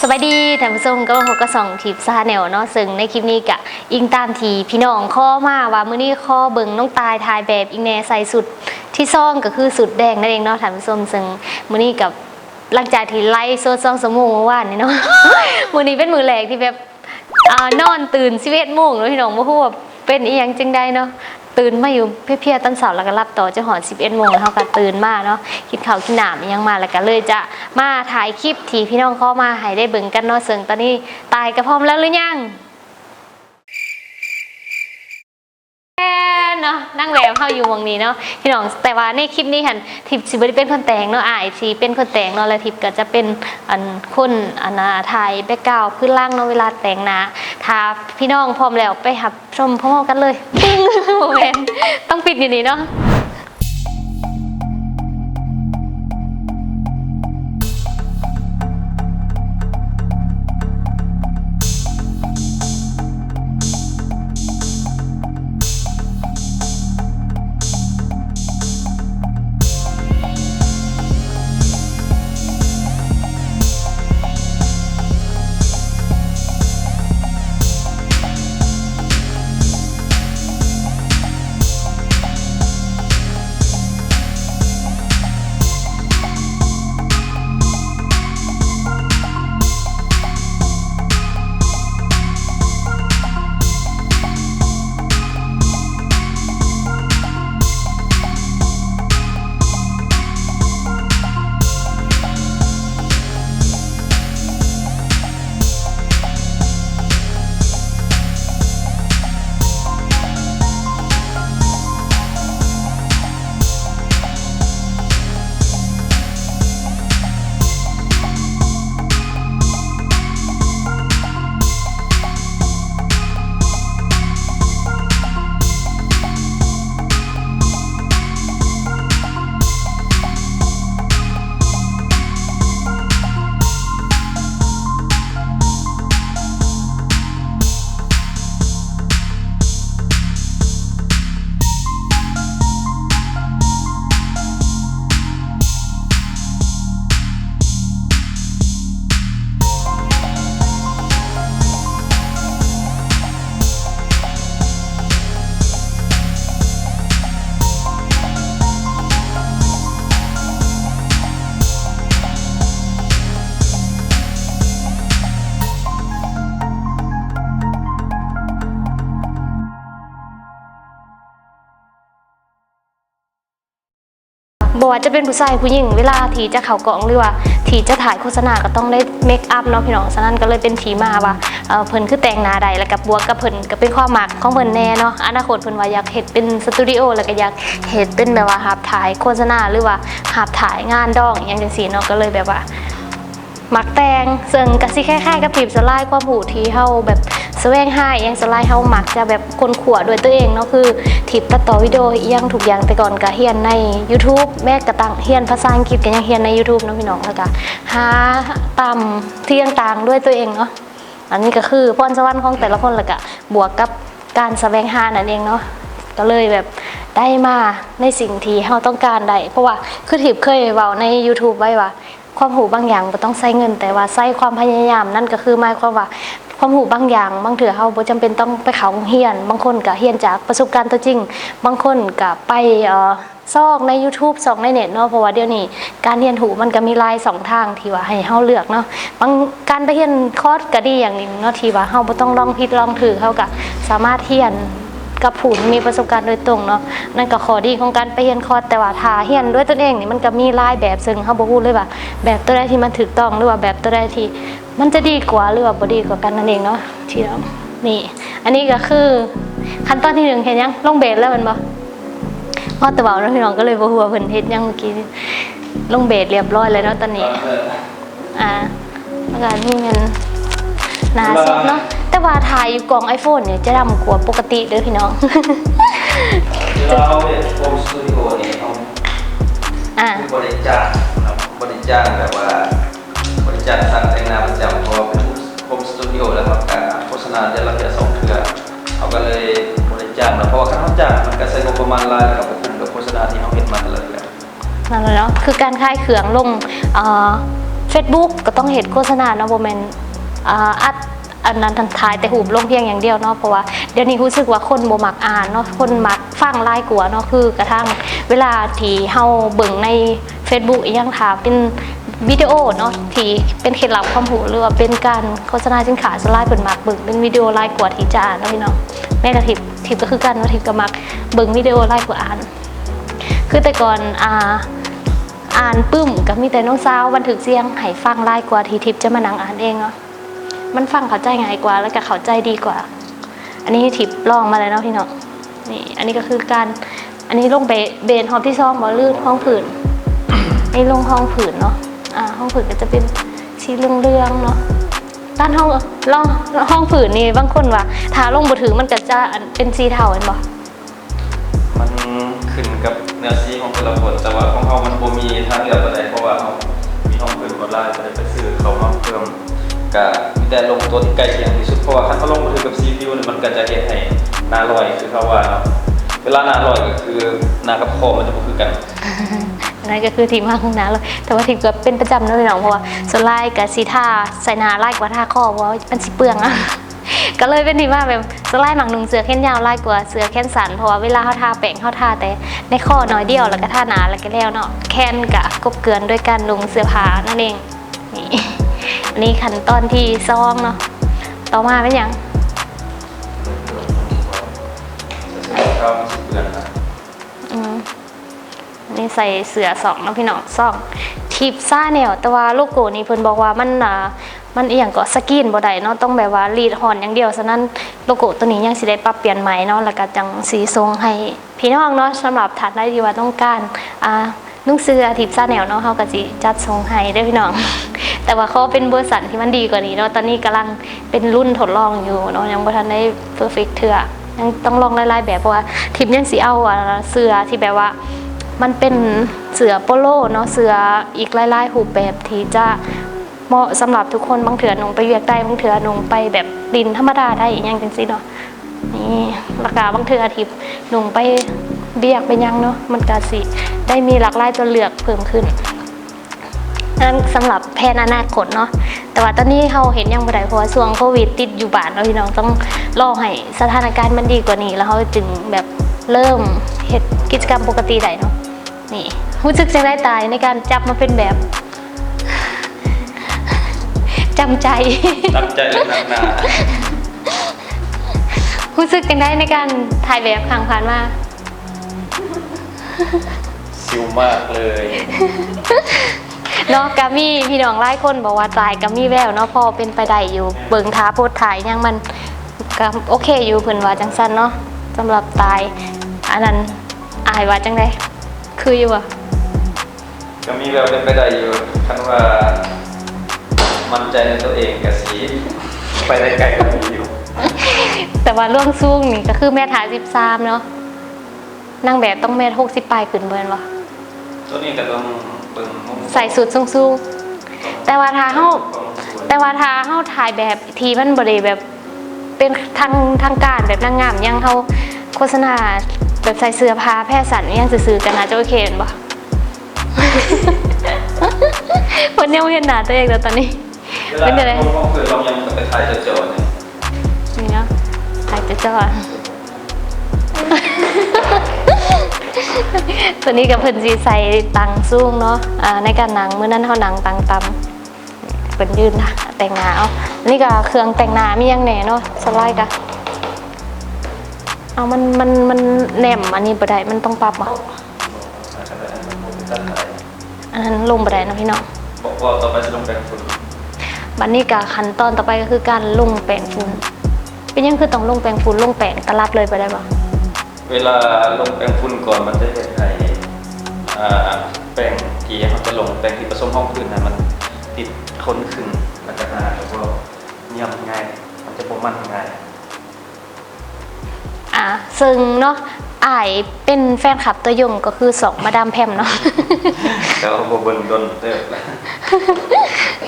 สวัสดีท่านผู้ชมก็พบกับสองทิปซาแนวเนาะซึ่งในคลิปนี้กะอิงตามทีพี่น้องข้อมาว่ามื้อนี้ข้อเบิ่งน้องตายถ่ายแบบอิงแน่ใส่สุดที่ซ่องก็คือสุดแดงนั่นเองเนาะท่านผู้ชมซึ่งมื้อนี้กับหลังจากที่ไล่โซดซ่องสมงเมื่อวานนี่เนาะมื้อนี้เป็นมื้อแรกที่แบบอ่านอนตื่น11โมงเนาะพี่น้องบ่ฮู้ว่าเป็นอีหยังจังใดเนาะ ตื่นมาอยู่เพียๆต้นเสาแล้วก็รับต่อจะหอน11โมงแล้วเขาก็ตื่นมาเนาะกินข้าวกินน้ำยังมาแล้วก็เลยจะมาถ่ายคลิปที่พี่น้องเข้ามาให้ได้เบิ่งกันเนาะซึ่งตอนนี้ตายกระพร้อมแล้วหรือยัง แม่ เนาะนั่งแววเข้าอยู่วงนี้เนาะพี่น้องแต่ว่าในคลิปนี้หันทิพย์สิบริเป็นคนแต่งเนาะอายสีเป็นคนแต่งเนาะแล้วทิพย์ก็จะเป็นอันคนอันนาไทยแบกเก่าพื้นล่างเนาะเวลาแต่งนะถ้าพี่น้องพร้อมแล้วไปหับชมพร้อมกันเลยปิ้งโมเมนต้องปิดอยู่นี่เนาะ บอว่าจะเป็นผู้ชายผู้หญิงเวลาทีจะเข่ากล่องหรือว่าทีจะถ่ายโฆษณาก็ต้องได้เมคอัพเนาะพี่น้องฉะนั้นก็เลยเป็นทีมาว่าเออเพิ่นคือแต่งหน้าใดแล้วกับบวกกับเพิ่นก็เป็นความหมักของเพิ่นแน่เนาะอนาคตเพิ่นว่าอยากเฮ็ดเป็นสตูดิโอแล้วก็อยากเฮ็ดเป็นแบบว่าหาบถ่ายโฆษณาหรือว่าหาบถ่ายงานดองอย่างจังซี่เนาะก็เลยแบบว่า มักแตงซึ่งกะสิคล้ายๆกับทีมสไลด์ความหูที่เฮาแบบแสวงหาอยังสไลด์เฮามักจะแบบคนขวด้วยตัวเองเนาะคือทิปตัดต่อวิดีโออีหยังทุกอย่างแต่ก่อนก็เฮียนใน YouTube แม่ก็ตั้งเฮียนภาษาอังกฤษก็ยังเฮียนใน YouTube เนาะพี่น้องแล้วก็หาตามที่ต่างๆด้วยตัวเองเนาะอันนี้ก็คือพรสวรรค์ของแต่ละคนแล้วก็บวกกับการแสวงหานั่นเองเนาะก็เลยแบบได้มาในสิ่งที่เราต้องการได้ เพราะว่าคือทิพย์เคยเว้าใน YouTube ไว้ว่า ความหูบางอย่างบ่ต้องใช้เงิน แต่ว่าใช้ความพยายามนั่นก็คือหมายความว่าความหูบางอย่าง บางเถื่อเฮาบ่จำเป็นต้องไปเขาเรียน บางคนก็เรียนจากประสบการณ์ตัวจริง บางคนก็ไปเอ่อซอกใน YouTube ซอกในเน็ตเนาะเพราะว่าเดี๋ยวนี้การเรียนหูมันก็มีหลายสองทางที่ว่าให้เฮาเลือกเนาะบางการไปเรียนคอร์สก็ดีอย่างหนึงเนาะที่ว่าเฮาบ่ต้องลองผิดลองถูกเฮาก็สามารถเรียน กับผู้ที่มีประสบการณ์โดยตรงเนาะนั่นก็ข้อดีของการไปเรียนคอร์สแต่ว่าถ้าเรียนด้วยตนเองนี่มันก็มีหลายแบบซึ่งเฮาบ่ฮู้เลยว่า แบบตัวใดที่มันถูกต้องหรือว่าแบบตัวใดที่ มันจะดีกว่าหรือว่าบ่ดีกว่ากันนั่นเองเนาะที่เรานี่ อันนี้ก็คือขั้นตอนที่หนึ่งเห็นยังลงเบสแล้วแมันบ่พอแตะเบาเนาะพี่น้องก็เลยบ่ฮู้ว่าเพิ่นเฮ็ดยังเมื่อกี้ลงเบสเรียบร้อยแล้วเนาะตอนนี้ อ่าแล้วก็นี่มัน หนาซิดเนาะแต่ว่าถ่ายอยู่กล่อง iPhone เนี่ยจะดำกว่าปกติเด้อพี่น้อง เราเนี่ยโฮมสตูดิโอนี่เขาอ่าคือบริจาคครับบริจาคแบบว่า บริจาคสร้างแต่งหน้าประจำเพราะว่าเป็นโฮมสตูดิโอแล้วครับการโฆษณาเดือนละเดือนสองเทื่อเขาก็เลยบริจาคแล้วเพราะว่าค่าเขาจ้างมันก็ใช้งบประมาณรายแล้วก็บ่คุ้มกับโฆษณาที่เขาเห็นมาแต่ละเดือนนั่นแหละเนาะคือการคลายเขืองลงเอ่อ Facebook ก็ต้องเห็นโฆษณาเนาะบ่แม่น อัดอันนั้นทันทายแต่หูบลงเพียงอย่างเดียวเนาะเพราะว่าเดี๋ยวนี้รู้สึกว่าคนบ่มักอ่านเนาะคนมักฟังหลายกว่าเนาะคือกระทั่งเวลาที่เฮาเบิ่งใน Facebook อีกอย่างถามเป็นวิดีโอเนาะที่เป็นเคล็ดลับความรู้หรือว่าเป็นการโฆษณาสินค้าสไลด์เพิ่นมักเบิ่งเป็นวิดีโอหลายกว่าที่จะอ่านเนาะพี่น้องแม่กับทิปทิปก็คือกันเนาะทิปก็มักเบิ่งวิดีโอหลายกว่าอ่าน คือแต่ก่อนอ่าอ่านปึ้มก็มีแต่น้องสาวบันทึกเสียงให้ฟังไล่กว่าทีทิพย์จะมานั่งอ่านเองเนาะ มันฟังเข้าใจง่ายกว่า แล้วก็เข้าใจดีกว่า อันนี้ทิพย์ลองมาเลยเนาะพี่น้องนี่อันนี้ก็คือการ อันนี้ลงไปเบนห้องที่ซองบอลื่นห้องผืนนี่ลงห้องผืนเนาะอ่าห้องผืนก็จะเป็นสีเรื่องๆเนาะด้านห้องลองห้องผืนนี่บางคนว่าถ้าลงบ่ถือมันก็จะเป็นสีเทาเห็นบ่มันขึ้นกับเนื้อซีของแต่ละคนแต่ว่าของเขามันบ่มีทางเลือกอะไรเพราะว่าเขามีห้องเพิ่มออนไลน์ก็เลยไปซื้อเขามาเพิ่ม ก็มีแต่ลงตัวที่ใกล้เคียงที่สุดเพราะว่าคันเขาลงมาถือกับซีพิวเนี่ยมันก็จะเฮ็ดให้นาลอยคือเขาว่าเนาะเวลานาลอยก็คือนากับคอมันจะบ่คือกัน อันนั่นก็คือทีมมาของน้าเลย แต่ว่าทีมก็เป็นประจำเนอะพี่น้องเพราะว่าส่วนไล่กับสีท่าใส่นาไล่กว่าท่าข้อเพราะว่ามันสิเปลืองอะ ก็เลยเป็นทีมว่าแบบสไลด์หมักหนุ่งเสือแขนยาวไล่กว่าเสือแขนสันเพราะว่าเวลาเขาท่าแป้งเขาท่าแต่ในข้อน้อยเดียวแล้วก็ท่าหนาแล้วก็แล้วเนาะแขนกับกบเกลือนด้วยการลงเสื้อผ้านั่นเองนี่ นนี้ขั้นตอนที่ซองเนาะต่อมาเป็นหยังเขามันสิเปลืองนะอืมอันนี่ใส่เสือสองเนาะพี่น้องสองทิปซ่าแนวแต่ว่าโลโก้นี่เพิ่นบอกว่ามันอ่ามันอีหยังก็สกรีนบ่ได้เนาะต้องแบบว่ารีดฮอนอย่างเดียวฉะนั้นโลโก้ตัวนี้ยังสิได้ปรับเปลี่ยนใหม่เนาะแล้วก็จังสีทรงให้พี่น้องเนาะสำหรับฐานได้ที่ว่าต้องการอ่านุ่งเสื้อทิปซ่าแนวเนาะเฮาก็สิจัดทรงให้เด้อพี่น้อง แต่ว่าเขาเป็นเวอร์สันที่มันดีกว่านี้เนาะตอนนี้กำลังเป็นรุ่นทดลองอยู่เนาะยังบ่ทันได้เพอร์เฟกเทื่อยังต้องลองหลายๆแบบเพราะว่าทิปยังสิเอาอะเสื้อที่แบบว่ามันเป็นเสือโปโลเนาะเสืออีกหลายๆหูแบบที่จะเหมาะสำหรับทุกคนบางเถื่อนงไปเวียกได้บางเถื่อนงไปแบบดินธรรมดาได้อีกอย่างจังซี่เนาะนี่ราคาบางเถื่อทิพย์หนงไปเบียกไปยังเนาะมันก็สิได้มีหลากหลายตัวเลือกเพิ่มขึ้น นั้นสำหรับแพนอนาคตเนาะแต่ว่าตอนนี้เราเห็นยังบ่ได้เพราะว่าช่วงโควิดติดอยู่บ้านเนาะพี่น้องต้องรอให้สถานการณ์มันดีกว่านี้แล้วเขาจึงแบบเริ่มเฮ็ดกิจกรรมปกติได้เนาะนี่รู้สึกจังได้ตายในการจับมาเป็นแบบจำใจตั้งใจเลยนักหนารู้สึกจังได้ในการถ่ายแบบครั้งผ่านมาซิวมากเลย เนาะกามี่พี่น้องหลายคนบอกว่าตายกามี่แววเนาะพอเป็นไปได้อยู่เบิ่งท้าโพดถ่ายยังมันก็โอเคอยู่เพิ่นว่าจังซั่นเนาะสำหรับตายอันนั้นอายว่าจังไดคืออยู่อะก็มีแบบเป็นไปได้อยู่คันว่ามั่นใจในตัวเองกับสีไปได้ไกลกว่านี้อยู่ แต่ว่าเรื่องสูงนี่ก็คือแม่ถ่าย13เนาะนางแบบต้องแม่60ปลายขึ้นเบิ่นวะตัวนี้ก็ต้องเบิ่งมุม ใส่สูทสูงๆ แต่ว่าทาเฮาแต่ว่าทาเฮาถ่ายแบบทีมันบ่ได้แบบเป็นทางทางการแบบนางงามอยังเฮาโฆษณาแบบใส่เสื้อผ้าแพทย์สันอหยังซื่อๆกันนะจะโอเคเห็นบ่วันนี้เห็นหน้าตัวเองแล้วตอนนี้เวลาเป็นอะไรเราเปิดเรายังกับไปถ่ายเจอๆเนี่ยนี่เนาะถ่ายจะจ้อ ตัวนี้กับเพิ่นสีใส่ตังสูงเนาะอ่าในการหนังมื้อนั้นเฮาหนังตังตำเพิ่นยืนนะแต่งหน้าเอาอันนี่ก็เครื่องแต่งหน้ามียังแหน่เนาะสไลด์กะเอามันมันมันแหนมอันนี้บ่ได้มันต้องปรับบ่อันนั้นลงบ่ได้นะพี่น้องบอกว่าต่อไปจะลงแปลงฝุ่นบัดนี้ก็ขั้นตอนต่อไปก็คือการลงแป้งฝุ่นเป็นยังคือต้องลงแป้งฝุ่นลงแป้งตลับเลยไปได้บ่ เวลาลงแปลงฝุ่นก่อนมันจะเห็นให้อ่าแปลงที่เขาจะลงแปลงที่ผสมห้องพื้นนะมันติดคนขึ้นมันจะหนาแล้วก็เงียบง่ายมันจะบ่มันง่ายอ่าซึ่งเนาะอายเป็นแฟนคลับตัวยงก็คือสองมาดามแพมเนาะแต่ว่าบ่เบิ่งดนเด้อ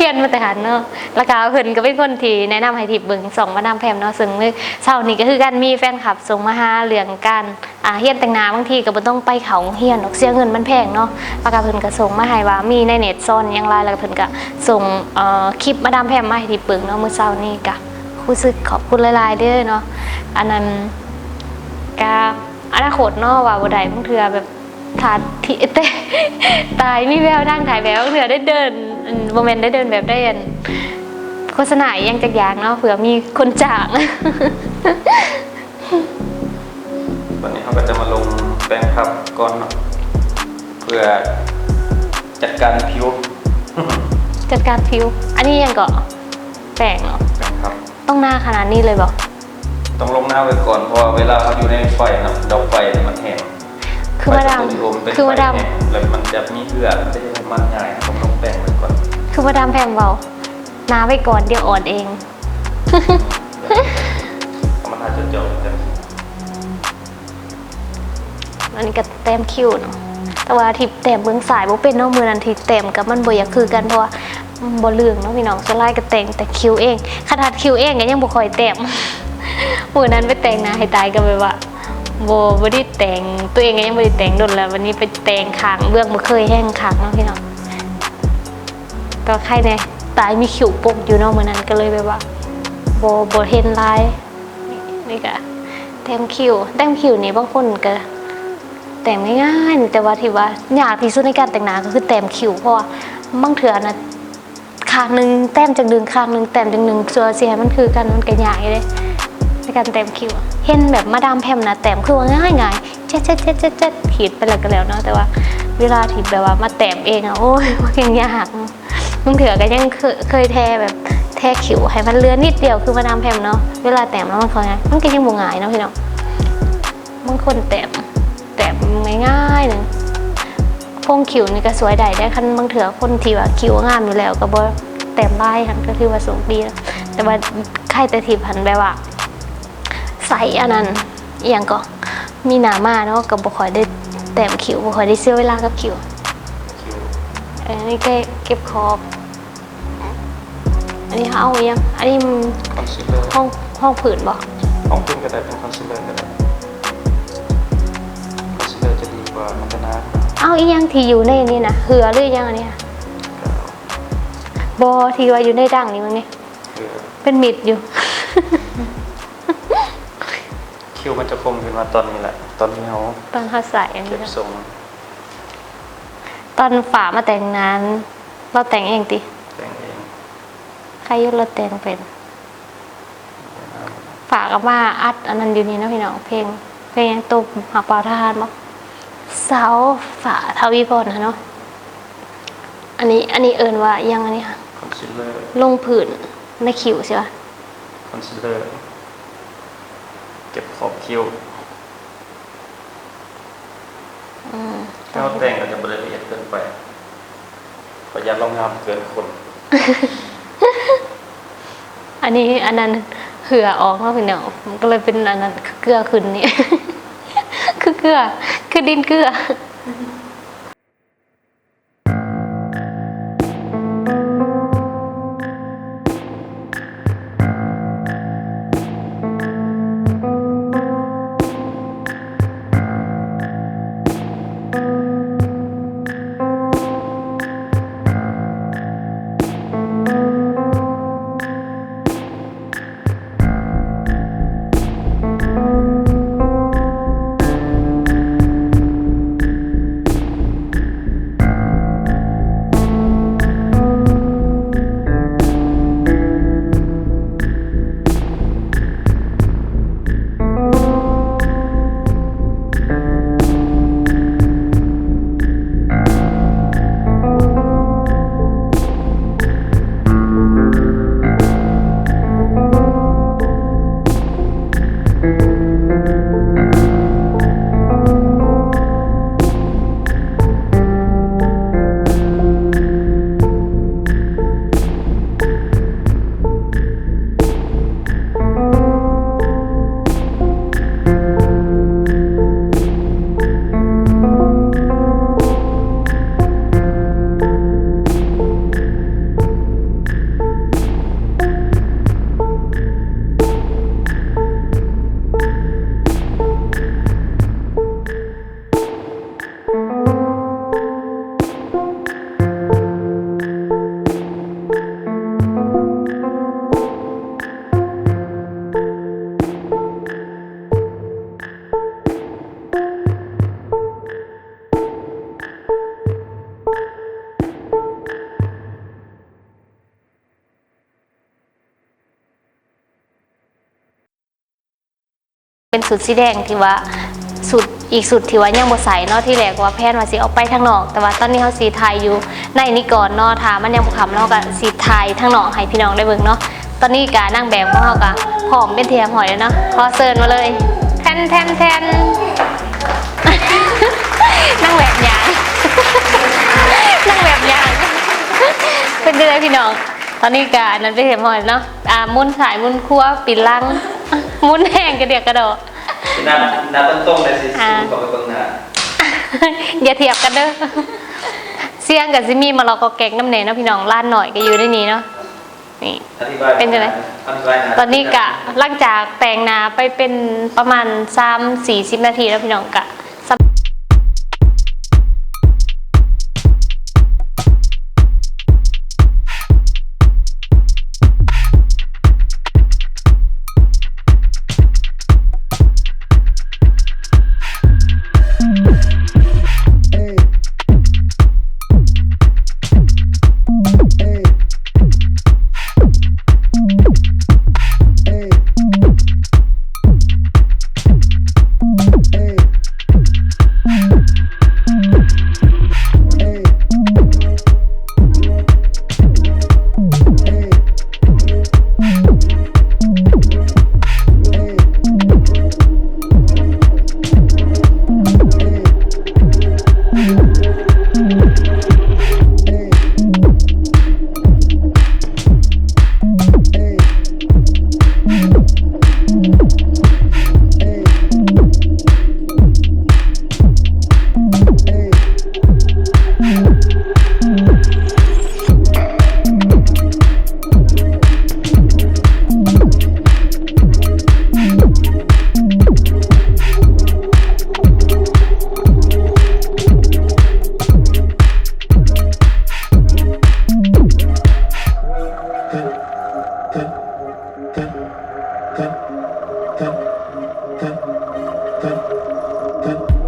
เฮียนมาแต่หันเนาะแล้วก็เพิ่นก็เป็นคนที่แนะนำให้ทิปเบิ่งส่งมาดาแพมเนาะซึ่งมื้อเช้านี้ก็คือกันมีแฟนคลับส่งมาหาเรื่องการอ่าเฮียนแต่งหน้าบางทีก็บ่ต้องไปเขาเฮียนดอกเสียเงินมันแพงเนาะแล้วก็เพิ่นก็ส่งมาให้ว่ามีในเน็ตซ่อนอย่างไรแล้วเพิ่นก็ส่งเอ่อคลิปมาดาแพมมาให้ทิปเบิ่งเนาะมื้อเช้านี้ก็รู้สึกขอบคุณหลายๆเด้อเนาะอันนั้นกาอนาคตเนาะว่าบ่ได้บางเทื่อแบบ ถาที่เต้ตายมีแววทางถ่ายแบบบางเทื่อได้เดินอืมบ่แม่นได้เดินแบบได้อันโฆษณาอิหยังจักอย่างเนาะเผื่อมีคนจ้างวันนี้เขาก็จะมาลงแปรงพับก่อนเนาะเพื่อจัดการผิว จัดการผิว อันนี้ยังก็แปลงเนาะแปรงพับ ต้องหน้าขนาดนี้เลยบ่ต้องลงหน้าไว้ก่อนเพราะว่าเวลาเขาอยู่ในไฟนะดอกไฟเนี่ยมันแห้ง คือมาดามไฟสตูดิโอมันเป็นคือมาดามไฟแห้งแล้วมันจะมีเหือกมันจะมันง่ายต้องลงแปรงไว้ก่อน คือมาดามแพมเว้าหน้าไว้ก่อนเดี๋ยวอ่อนเองเอามันอาจจะเจาะกันอันนี้ก็แต้มคิ้วเนาะแต่ว่าที่แต้มเบื้องสายบ่เป็นเนาะมือนั้นที่แต้มกับมันบ่อยากคือกันเพราะว่ามันบ่เรื่องเนาะพี่น้องส่วนหลายก็แต่งแต่คิ้วเองขนาดคิ้วเองก็ยังบ่ค่อยแต้มมือนั้นไปแต่งหน้าให้ตายก็แบบว่า บบ่ได้แต่งตัวเองก็ยังบ่ได้แต่งโดนแล้ว วันนี้ไปแต่งขางเบื้องบ่เคยแห้งขางเนาะพี่น้องก็ใครแน่ตายมีคิ้วปกอยู่เนาะมื้อนั้นก็เลยแบบว่าโบ่บ่เห็นลายนี่ก็แต้มคิ้วแต้มคิ้วนี่บางคนก็แต่งง่ายๆแต่ว่าที่ว่ายากที่สุดในการแต่งหน้าก็คือแต้มคิ้วเพราะว่าบางเถื่อนะข้างหนึ่งแต้มจากดึงข้างหนึ่งแต้มจากหนึ่งส่วนเสียมันคือกันมันก็ยากเลย ในการแต้มคิ้วเห็นแบบมาดามแพมนะแต้มคือว่าง่ายง่ายเช็ดเช็ดเช็ดเช็ดเช็ดขีดไปแล้วก็แล้วเนาะแต่ว่า เวลาที่แบบว่ามาแต้มเองอะโอ้ยมันยังยากบางเถื่อก็ยังเคยเคยแทแบบแทคิวให้มันเลือนนิดเดียวคือมาดามแพมเนาะเวลาแต้มแล้วมันเขาไงมันก็ยังบ่ง่ายเนาะพี่น้องบางคนแต้มแต่ง่ายๆหนึ่งพงคิวนี่ก็สวยได้ได้คันบางเถื่อคนที่ว่าคิวงามอยู่แล้วก็บ่แต้มลายคันก็คือว่าสูงดีแต่ว่าใครแต่ที่พันแบบว่า ใส่อันนั้นอหย่างก็มีหนามาเนาะก็บ่ค่อยได้แต้มคิวบ่ค่อยได้เสียเวลากับคิวคิวเอันนี้ก็เก็บขอบอันนี้เอาอีกยังอันนี้มันคอนซีลเลอร์ห้องห้องผืนบ่ห้องขึ้นก็ได้เป็นคอนซีลเลอร์ก็ได้คอนซีลเลอร์จะดีกว่ามันจะน้ำเอาอีกยังที่อยู่ในนี่นะเหือหรือยังอันเนี้ยบอที่ว่าอยู่ในดังนี่มั้งนี่คือเป็นมิดอยู่ คิ วมันจะคมขึ้นมาตอนนี้แหละ ตอนนี้เขาตอนเขาใส่อันเก็นี้บนะทรงตอนฝามาแต่งงานเราแต่งเองติแต่งเองใครอยุเราแต่งเป็น ฝากกับว่าอัดอันนั้นอยู่นี่นะพี่น้องเพลง เพลงยังตุบหักเปล่าทหารมั้งเสาฝาทวีพรนะเนาะอันนี้อันนี้เอินว่ายังอันนี้ค่ะคอนซีลเลอร์ลงผื่นในคิวใช่ปะคอนซีลเลอร์เก็บ ขอบคิ้วอืมถ้าเราแต่งก็จะบริละเอียดเกินไปประหยัดรองงามเกินคน อันนี้อันนั้นเหือออกแล้วพี่น้องมันก็เลยเป็นอันนั้นเกลือขึ้นนี่ คือเกลือ คือดินเกลือ เป็นสุดสีแดงที่ว่าสุดอีกสุดที่ว่ายังบ่ใสเนาะที่แรกว่าแพนว่าสิเอาไปทางนอก แต่ว่าตอนนี้เขาสีไทยอยู่ในนี้ก่อนเนาะถามันยังบ่คำเนาะก็สีไทยทางนอกให้พี่น้องได้เบิ่งเนาะตอนนี้กานั่งแบบของเขาก็พร้อมเป็นเทียมหอยแล้วเนาะขอเซิร์นมาเลยแทนแทนแทนนั่งแบบยางนั่งแบบยางเป็นยังไงพี่น้อง ตอนนี้กาอันนั้นไปเห็นหอยเนาะอ่ามุนสายมุนคั่วปิดลัง มุนแห้งกระเดียกกระโดดหน้าหน้าตรงๆเลยสิอ่าสูงกว่าไปเบิ่งหน้าอย่าเทียบกันเด้อเสียงกับซิมีมาลอกอแกงน้ำเนยเนาะพี่น้องล้านหน่อยก็อยู่ในนี้เนาะนี่อธิบายเป็นจังไงอธิบายหาตอนนี้กะหลังจากแต่งหนาไปเป็นประมาณ3 40นาทีแล้วพี่น้องกะ Thank you.